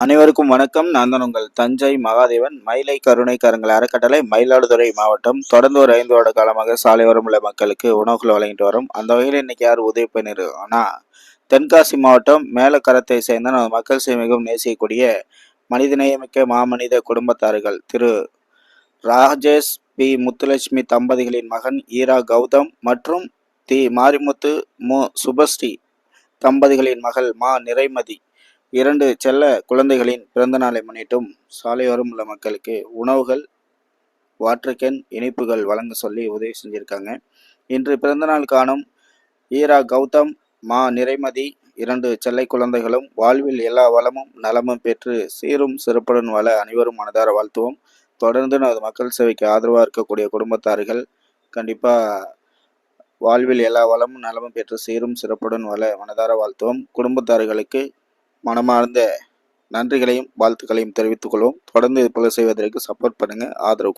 அனைவருக்கும் வணக்கம். நான் தான் உங்கள் தஞ்சை மகாதேவன். மயிலை கருணை கருங்கல் அறக்கட்டளை மயிலாடுதுறை மாவட்டம். தொடர்ந்து ஒரு ஐந்து வருட காலமாக சாலையோரம் உள்ள மக்களுக்கு உணவுகள் வழங்கிட்டு வரும். அந்த வகையில் இன்னைக்கு யார் உதவி பண்ணிருக்கோம்னா தென்காசி மாவட்டம் மேலக்கரத்தை சேர்ந்த நமது மக்கள் சே மிகவும் நேசிக்கக்கூடிய மனிதநேயமிக்க மாமனித குடும்பத்தார்கள் திரு. ராஜேஷ் பி. முத்துலட்சுமி தம்பதிகளின் மகன் ஈரா கௌதம் மற்றும் தி. மாரிமுத்து மு. சுபஸ்ரீ தம்பதிகளின் மகள் மா. நிறைமதி. இரண்டு செல்ல குழந்தைகளின் பிறந்த நாளை முன்னிட்டும் சாலையோரம் உள்ள மக்களுக்கு உணவுகள் வாட்டர் கேன் இனிப்புகள் வழங்க சொல்லி உதவி செஞ்சுருக்காங்க. இன்று பிறந்தநாள் காணும் ஈரா கௌதம் மா நிறைமதி இரண்டு செல்லை குழந்தைகளும் வாழ்வில் எல்லா வளமும் நலமும் பெற்று சீரும் சிறப்புடன் வாழ அனைவரும் மனதார வாழ்த்துவோம். தொடர்ந்து நமது மக்கள் சேவைக்கு ஆதரவாக இருக்கக்கூடிய குடும்பத்தார்கள் கண்டிப்பாக வாழ்வில் எல்லா வளமும் நலமும் பெற்று சீரும் சிறப்புடன் வாழ மனதார வாழ்த்துவோம். குடும்பத்தார்களுக்கு மனமார்ந்த நன்றிகளையும் வாழ்த்துக்களையும் தெரிவித்துக் கொள்வோம் தொடர்ந்து இது போல செய்வதற்கு சப்போர்ட் பண்ணுங்க. ஆதரவு